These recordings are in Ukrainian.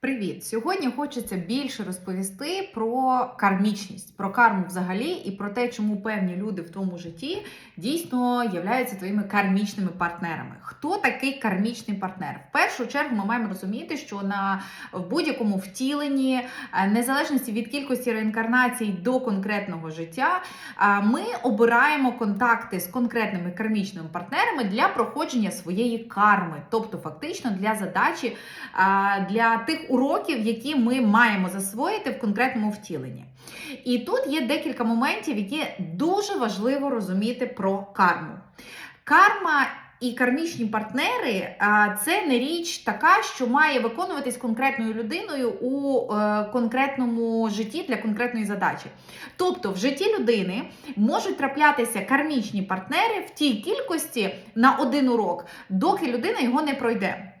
Привіт! Сьогодні хочеться більше розповісти про кармічність, про карму взагалі, і про те, чому певні люди в твоєму житті дійсно являються твоїми кармічними партнерами. Хто такий кармічний партнер? В першу чергу ми маємо розуміти, що на в будь-якому втіленні, е, незалежності від кількості реінкарнацій до конкретного життя, е, ми обираємо контакти з конкретними кармічними партнерами для проходження своєї карми, тобто фактично для задачі для тих уроків, які ми маємо засвоїти в конкретному втіленні. І тут є декілька моментів, які дуже важливо розуміти про карму. Карма. І кармічні партнери це не річ така, що має виконуватись конкретною людиною у е, конкретному житті для конкретної задачі. Тобто, в житті людини можуть траплятися кармічні партнери в тій кількості на один урок, доки людина його не пройде.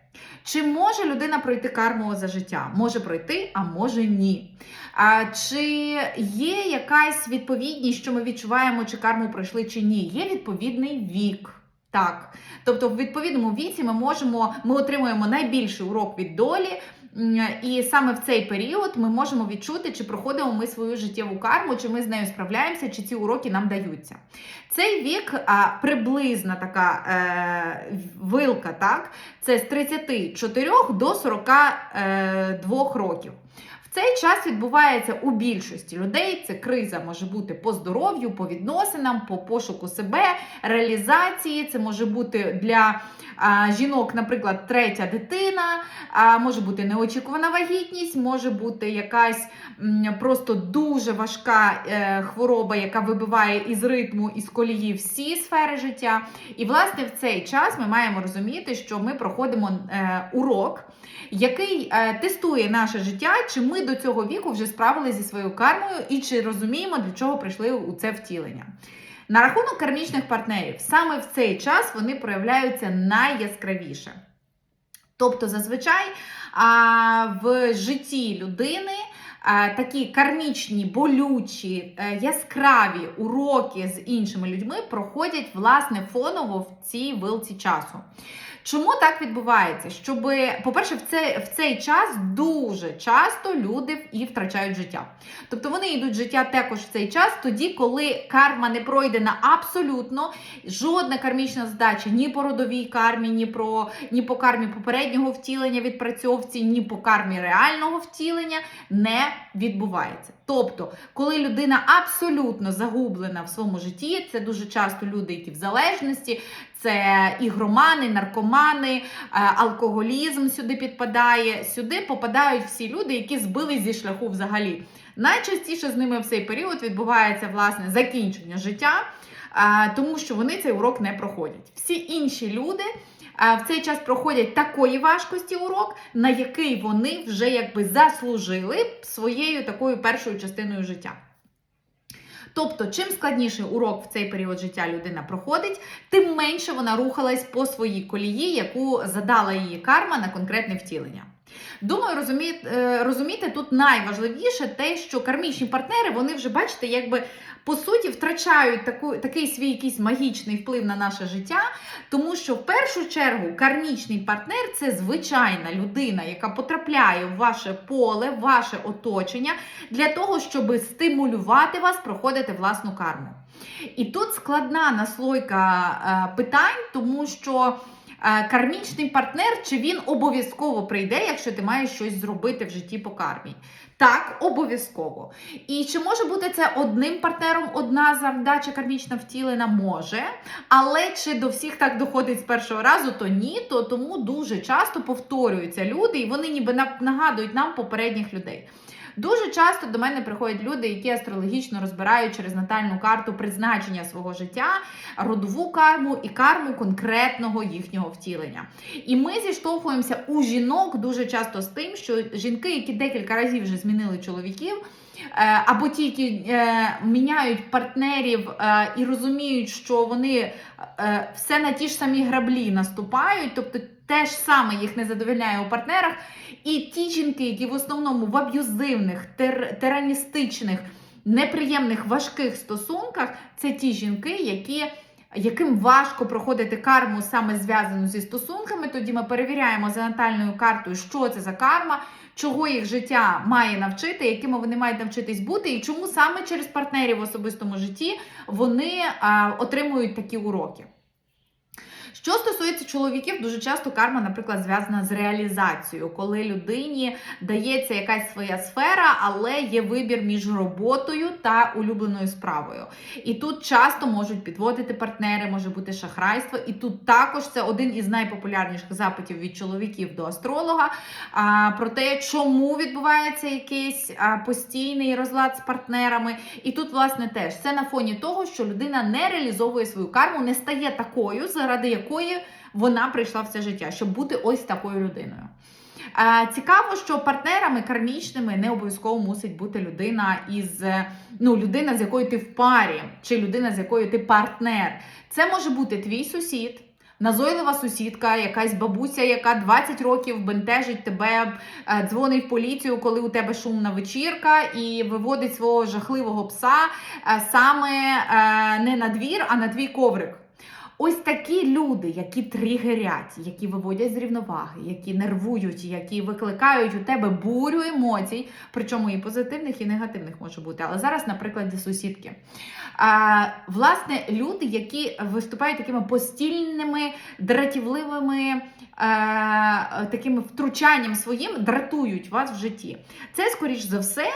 Чи може людина пройти карму за життя? Може пройти, а може ні. А, Чи є якась відповідність, що ми відчуваємо, чи карму пройшли, чи ні? Є відповідний вік. Так. Тобто, в відповідному віці ми можемо, ми отримуємо найбільший урок від долі. І саме в цей період ми можемо відчути, чи проходимо ми свою життєву карму, чи ми з нею справляємося, чи ці уроки нам даються. Цей вік приблизна така е, вилка, так? Це з 34 до 42 років. Цей час відбувається у більшості людей. Це криза може бути по здоров'ю, по відносинам, по пошуку себе, реалізації. Це може бути для а, жінок, наприклад, третя дитина, а, може бути неочікувана вагітність, може бути якась м, просто дуже важка е, хвороба, яка вибиває із ритму, із колії всі сфери життя. І, власне, в цей час ми маємо розуміти, що ми проходимо е, урок, який е, тестує наше життя, чи ми до цього віку вже справилися зі своєю кармою і чи розуміємо, для чого прийшли у це втілення. На рахунок кармічних партнерів, саме в цей час вони проявляються найяскравіше. Тобто, зазвичай в житті людини такі кармічні, болючі, е, яскраві уроки з іншими людьми проходять власне фоново в цій вилці часу. Чому так відбувається? Щоб, по-перше, в цей, в цей час дуже часто люди і втрачають життя. Тобто вони йдуть життя також в цей час, тоді, коли карма не пройдена абсолютно, жодна кармічна задача ні по родовій кармі, ні, про, ні по кармі попереднього втілення відпрацьовці, ні по кармі реального втілення не відбувається. Тобто, коли людина абсолютно загублена в своєму житті, це дуже часто люди, які в залежності, це ігромани, наркомани, е, алкоголізм сюди підпадає. Сюди попадають всі люди, які збились зі шляху взагалі. Найчастіше з ними в цей період відбувається власне закінчення життя, е, тому що вони цей урок не проходять. Всі інші люди. В цей час проходять такої важкості урок, на який вони вже якби заслужили своєю такою першою частиною життя. Тобто, чим складніший урок в цей період життя людина проходить, тим менше вона рухалась по своїй колії, яку задала її карма на конкретне втілення. Думаю, розумієте, розуміти тут найважливіше те, що кармічні партнери, вони вже бачите, якби по суті втрачають таку, такий свій якийсь магічний вплив на наше життя, тому що в першу чергу кармічний партнер це звичайна людина, яка потрапляє в ваше поле, в ваше оточення для того, щоб стимулювати вас проходити власну карму. І тут складна наслойка е, питань, тому що. Е, Кармічний партнер, чи він обов'язково прийде, якщо ти маєш щось зробити в житті по кармі? Так, обов'язково. І чи може бути це одним партнером одна задача кармічна втілена? Може. Але чи до всіх так доходить з першого разу, то ні. То тому дуже часто повторюються люди, і вони ніби нагадують нам попередніх людей. Дуже часто до мене приходять люди, які астрологічно розбирають через натальну карту призначення свого життя, родову карму і карму конкретного їхнього втілення. І ми зіштовхуємося у жінок дуже часто з тим, що жінки, які декілька разів вже змінили чоловіків. е, Або ті, які е, міняють партнерів е, і розуміють, що вони е, все на ті ж самі граблі наступають, тобто те ж саме їх не задовольняє у партнерах. І ті жінки, які в основному в аб'юзивних, тер, тираністичних, неприємних, важких стосунках, це ті жінки, які яким важко проходити карму саме зв'язану зі стосунками, тоді ми перевіряємо за натальною картою, що це за карма, чого їх життя має навчити, якими вони мають навчитись бути, і чому саме через партнерів в особистому житті вони а, отримують такі уроки. Що стосується чоловіків, дуже часто карма, наприклад, зв'язана з реалізацією, коли людині дається якась своя сфера, але є вибір між роботою та улюбленою справою. І тут часто можуть підводити партнери, може бути шахрайство. І тут також це один із найпопулярніших запитів від чоловіків до астролога а, про те, чому відбувається якийсь а, постійний розлад з партнерами. І тут, власне, теж це на фоні того, що людина не реалізовує свою карму, не стає такою, заради якої вона прийшла в це життя, щоб бути ось такою людиною. Цікаво, що партнерами кармічними не обов'язково мусить бути людина із ну, людина, з якою ти в парі, чи людина, з якою ти партнер. Це може бути твій сусід. Назойлива сусідка, якась бабуся, яка 20 років бентежить тебе, е, дзвонить в поліцію, коли у тебе шумна вечірка, і виводить свого жахливого пса е, саме е, не на двір, а на твій коврик. Ось такі люди, які тригерять, які виводять з рівноваги, які нервують, які викликають у тебе бурю емоцій, причому і позитивних, і негативних може бути. Але зараз на прикладі сусідки. А, Власне, люди, які виступають такими постільними, дратівливими. е, Таким втручанням своїм дратують вас в житті. Це, скоріш за все,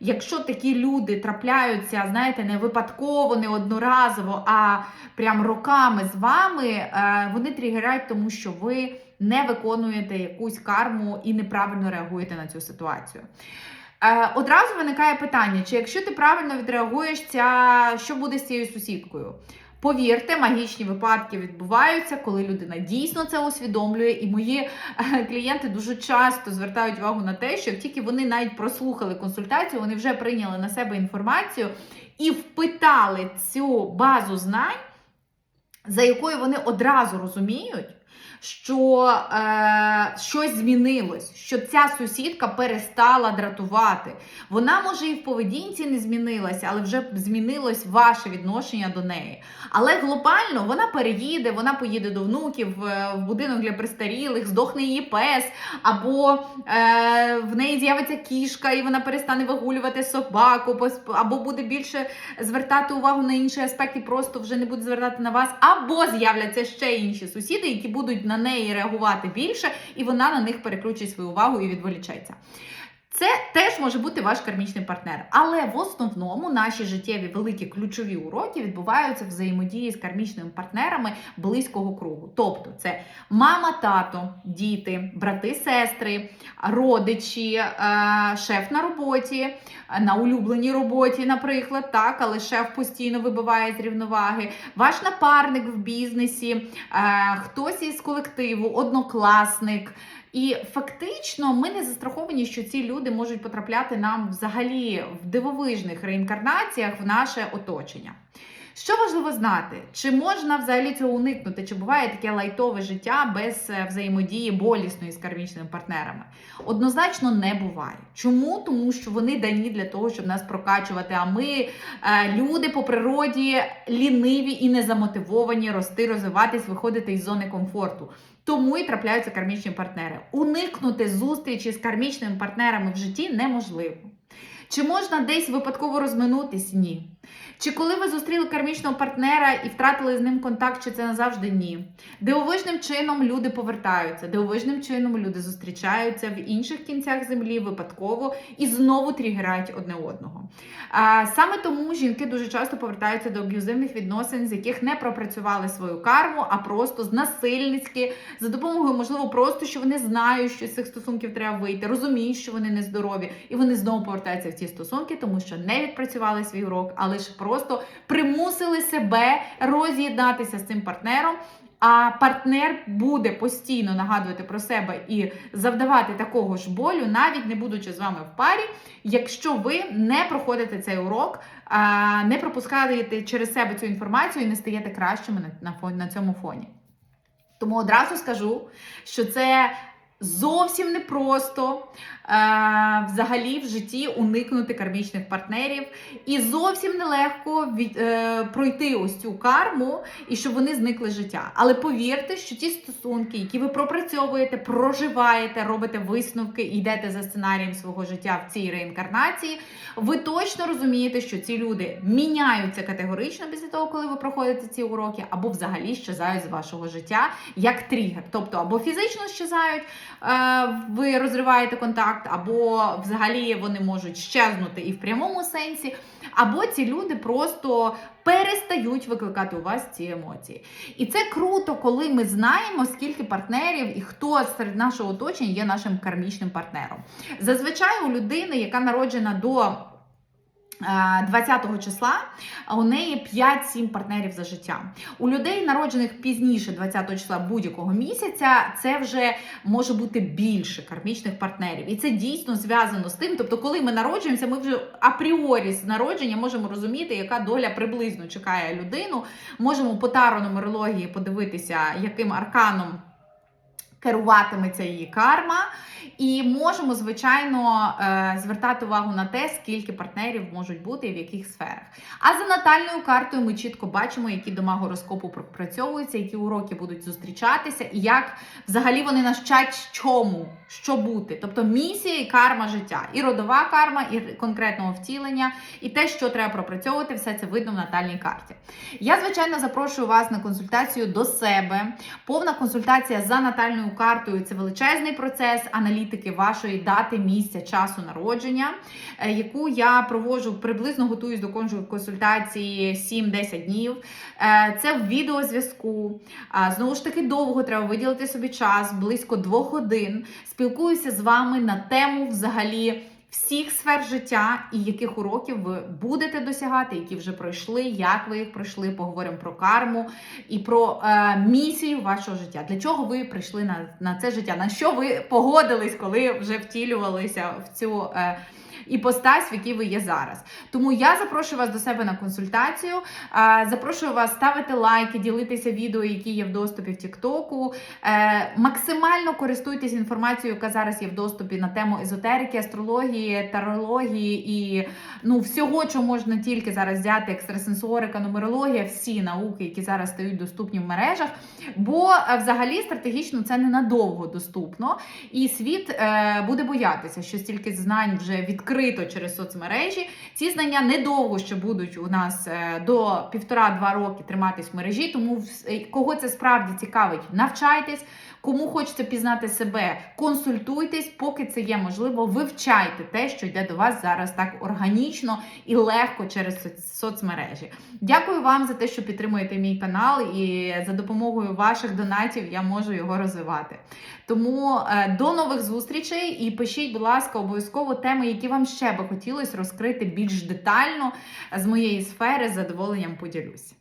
Якщо такі люди трапляються, знаєте, не випадково, не одноразово, а прям роками з вами, е, вони тригерять, тому що ви не виконуєте якусь карму і неправильно реагуєте на цю ситуацію. Е, Одразу виникає питання: чи якщо ти правильно відреагуєш, що буде з цією сусідкою? Повірте, магічні випадки відбуваються, коли людина дійсно це усвідомлює. І мої е, клієнти дуже часто звертають увагу на те, що тільки вони навіть прослухали консультацію, вони вже прийняли на себе інформацію і впитали цю базу знань, за якою вони одразу розуміють. Що е, щось змінилось, що ця сусідка перестала дратувати. Вона, може, і в поведінці не змінилася, але вже змінилось ваше відношення до неї. Але глобально вона переїде, вона поїде до внуків е, в будинок для престарілих, здохне її пес, або е, в неї з'явиться кішка, і вона перестане вигулювати собаку, або буде більше звертати увагу на інші аспекти, просто вже не буде звертати на вас, або з'являться ще інші сусіди, які будуть на неї реагувати більше, і вона на них переключить свою увагу і відволічеться. Це теж може бути ваш кармічний партнер. Але в основному наші життєві великі ключові уроки відбуваються взаємодії з кармічними партнерами близького кругу. Тобто це мама, тато, діти, брати, сестри, родичі, е, шеф на роботі, е, на улюбленій роботі, наприклад, так, але шеф постійно вибиває з рівноваги, ваш напарник в бізнесі, е, хтось із колективу, однокласник. І фактично ми не застраховані, що ці люди можуть потрапляти нам взагалі в дивовижних реінкарнаціях в наше оточення. Що важливо знати, чи можна взагалі цього уникнути, чи буває таке лайтове життя без е, взаємодії болісної з кармічними партнерами? Однозначно не буває. Чому? Тому що вони дані для того, щоб нас прокачувати. А ми, е, люди по природі, ліниві і незамотивовані рости, розвиватись, виходити із зони комфорту. Тому і трапляються кармічні партнери. Уникнути зустрічі з кармічними партнерами в житті неможливо. Чи можна десь випадково розминутись? Ні. Чи коли ви зустріли кармічного партнера і втратили з ним контакт, чи це назавжди ні? Дивовижним чином люди повертаються, дивовижним чином люди зустрічаються в інших кінцях землі випадково і знову тригeraють одне одного. А, саме тому жінки дуже часто повертаються до аб'юзивних відносин, з яких не пропрацювали свою карму, а просто знасильницьки, за допомогою, можливо, просто що вони знають, що з цих стосунків треба вийти, розуміють, що вони нездорові, і вони знову повертаються в ці стосунки, тому що не відпрацювали свій урок, а лише просто примусили себе роз'єднатися з цим партнером. А партнер буде постійно нагадувати про себе і завдавати такого ж болю, навіть не будучи з вами в парі, якщо ви не проходите цей урок, не пропускаєте через себе цю інформацію і не стаєте кращими на, цьому фоні. Тому одразу скажу, що це Зовсім непросто е, взагалі в житті уникнути кармічних партнерів, і зовсім нелегко від, е, пройти ось цю карму і щоб вони зникли життя. Але повірте, що ті стосунки, які ви пропрацьовуєте, проживаєте, робите висновки і йдете за сценарієм свого життя в цій реінкарнації, ви точно розумієте, що ці люди міняються категорично після того, коли ви проходите ці уроки, або взагалі щезають з вашого життя як тригер. Тобто або фізично щезають, ви розриваєте контакт, або взагалі вони можуть щезнути і в прямому сенсі, або ці люди просто перестають викликати у вас ці емоції. І це круто, коли ми знаємо, скільки партнерів і хто серед нашого оточення є нашим кармічним партнером. Зазвичай у людини, яка народжена до. Е, 20 числа у неї 5-7 партнерів за життя. У людей, народжених пізніше 20 числа будь-якого місяця, це вже може бути більше кармічних партнерів. І це дійсно зв'язано з тим. Тобто, коли ми народжуємося, ми вже апріорі з народження можемо розуміти, яка доля приблизно чекає людину. Можемо по таро нумерології подивитися, яким арканом керуватиметься її карма. І можемо, звичайно, е, звертати увагу на те, скільки партнерів можуть бути і в яких сферах. А за натальною картою ми чітко бачимо, які дома гороскопу пропрацьовуються, які уроки будуть зустрічатися, і як взагалі вони нас вчать чому, що бути. Тобто місія і карма життя, і родова карма, і конкретного втілення, і те, що треба пропрацьовувати, все це видно в натальній карті. Я, звичайно, запрошую вас на консультацію до себе. Повна консультація за натальною картою це величезний процес аналітики вашої дати, місця, часу народження, е, яку я проводжу приблизно готуюсь до консультації 7-10 днів. Е, Це в відеозв'язку. Знову ж таки, довго треба виділити собі час, близько двох годин. Спілкуюся з вами на тему взагалі. Всіх сфер життя і яких уроків ви будете досягати, які вже пройшли, як ви їх пройшли, поговоримо про карму і про е, місію вашого життя. Для чого ви прийшли на, на це життя? На що ви погодились, коли вже втілювалися в цю е, іпостась, в якій ви є зараз? Тому я запрошую вас до себе на консультацію. Запрошую вас ставити лайки, ділитися відео, які є в доступі в Тіктоку. Е, максимально користуйтесь інформацією, яка зараз є в доступі на тему езотерики, астрології, тарології і ну всього, що можна тільки зараз взяти, екстрасенсорика, нумерологія, всі науки, які зараз стають доступні в мережах. Бо е, взагалі стратегічно це ненадовго доступно, і світ е, буде боятися, що стільки знань вже відкрито через соцмережі. Ці знання недовго ще будуть у нас е, до півтора-два роки триматись в мережі. Тому е, кого це справді цікавить, навчайтесь. Кому хочеться пізнати себе, консультуйтесь, поки це є можливо. Вивчайте те, що йде до вас зараз так органічно і легко через соцмережі. Дякую вам за те, що підтримуєте мій канал, і за допомогою ваших донатів я можу його розвивати. Тому е, до нових зустрічей і пишіть, будь ласка, обов'язково теми, які ще би хотілося розкрити більш детально з моєї сфери. З задоволенням поділюсь.